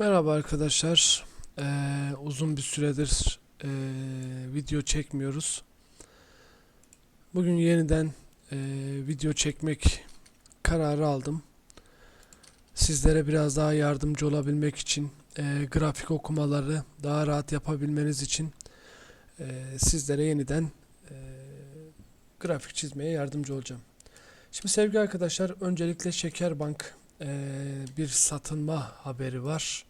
Merhaba arkadaşlar. Ee, uzun bir süredir ee, video çekmiyoruz. Bugün yeniden ee, video çekmek kararı aldım. Sizlere biraz daha yardımcı olabilmek için, ee, grafik okumaları daha rahat yapabilmeniz için ee, sizlere yeniden ee, grafik çizmeye yardımcı olacağım. Şimdi sevgili arkadaşlar, öncelikle Şekerbank ee, bir satılma haberi var.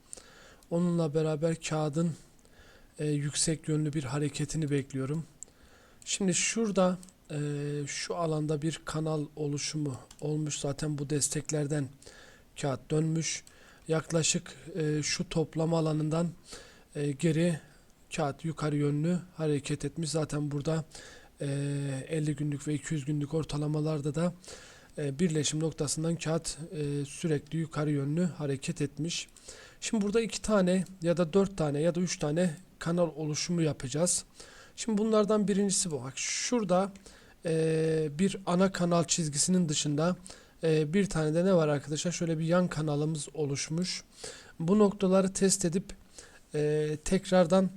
Onunla beraber kağıdın e, yüksek yönlü bir hareketini bekliyorum. Şimdi şurada e, şu alanda bir kanal oluşumu olmuş. Zaten bu desteklerden kağıt dönmüş. Yaklaşık e, şu toplama alanından e, geri kağıt yukarı yönlü hareket etmiş. Zaten burada e, 50 günlük ve 200 günlük ortalamalarda da e, birleşim noktasından kağıt e, sürekli yukarı yönlü hareket etmiş. Şimdi burada iki tane ya da dört tane ya da üç tane kanal oluşumu yapacağız. Şimdi bunlardan birincisi bu. Bak şurada e, bir ana kanal çizgisinin dışında e, bir tane de ne var arkadaşlar? Şöyle bir yan kanalımız oluşmuş. Bu noktaları test edip e, tekrardan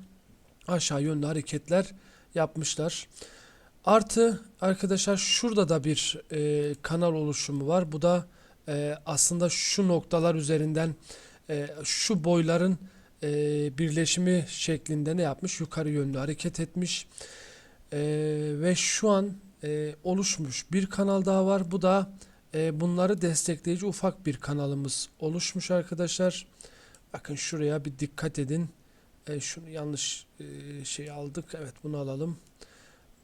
aşağı yönlü hareketler yapmışlar. Artı arkadaşlar şurada da bir e, kanal oluşumu var. Bu da e, aslında şu noktalar üzerinden e, şu boyların e, birleşimi şeklinde ne yapmış? Yukarı yönlü hareket etmiş. E, ve şu an e, oluşmuş bir kanal daha var. Bu da e, bunları destekleyici ufak bir kanalımız oluşmuş arkadaşlar. Bakın şuraya bir dikkat edin. E, şunu yanlış e, şey aldık. Evet bunu alalım.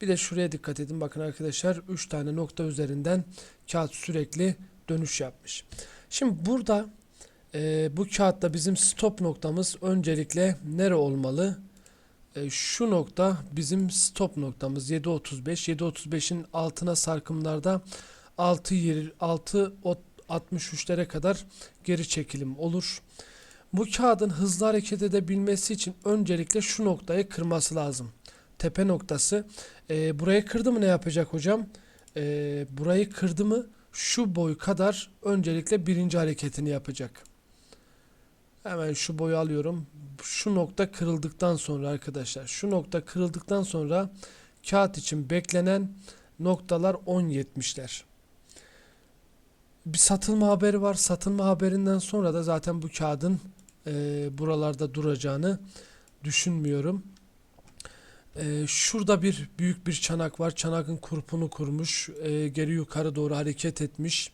Bir de şuraya dikkat edin. Bakın arkadaşlar 3 tane nokta üzerinden kağıt sürekli dönüş yapmış. Şimdi burada e, bu kağıtta bizim stop noktamız öncelikle nere olmalı? E, şu nokta bizim stop noktamız 7.35. 7.35'in altına sarkımlarda 6 6 63'lere kadar geri çekilim olur. Bu kağıdın hızlı hareket edebilmesi için öncelikle şu noktayı kırması lazım. Tepe noktası. E, burayı kırdı mı ne yapacak hocam? E, burayı kırdı mı şu boy kadar öncelikle birinci hareketini yapacak. Hemen şu boyu alıyorum. Şu nokta kırıldıktan sonra arkadaşlar şu nokta kırıldıktan sonra kağıt için beklenen noktalar 10.70'ler. Bir satılma haberi var. Satılma haberinden sonra da zaten bu kağıdın e, buralarda duracağını düşünmüyorum. E, şurada bir büyük bir çanak var. Çanakın kurpunu kurmuş. E, geri yukarı doğru hareket etmiş.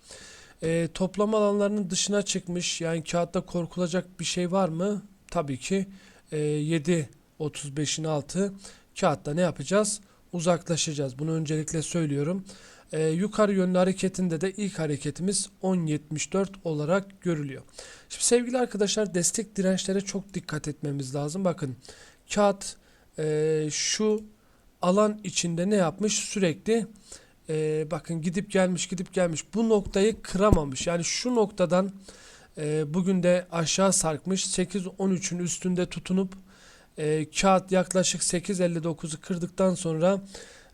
E, toplama alanlarının dışına çıkmış. Yani kağıtta korkulacak bir şey var mı? Tabii ki e, 7.35'in altı. Kağıtta ne yapacağız? Uzaklaşacağız. Bunu öncelikle söylüyorum. E, yukarı yönlü hareketinde de ilk hareketimiz 10.74 olarak görülüyor. Şimdi sevgili arkadaşlar destek dirençlere çok dikkat etmemiz lazım. Bakın kağıt e, şu alan içinde ne yapmış? Sürekli e, bakın gidip gelmiş gidip gelmiş bu noktayı kıramamış. Yani şu noktadan e, bugün de aşağı sarkmış 8-13'ün üstünde tutunup e, kağıt yaklaşık 8.59'u kırdıktan sonra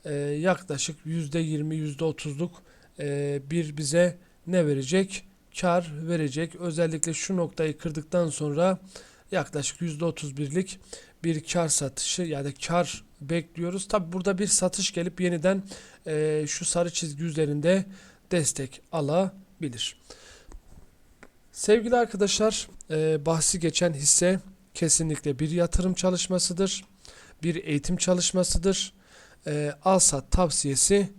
e, yaklaşık %20 %30'luk e, bir bize ne verecek? Kar verecek. Özellikle şu noktayı kırdıktan sonra yaklaşık %31'lik bir kar satışı yani kar bekliyoruz. Tabi burada bir satış gelip yeniden e, şu sarı çizgi üzerinde destek alabilir. Sevgili arkadaşlar e, bahsi geçen hisse kesinlikle bir yatırım çalışmasıdır. Bir eğitim çalışmasıdır. E, al sat tavsiyesi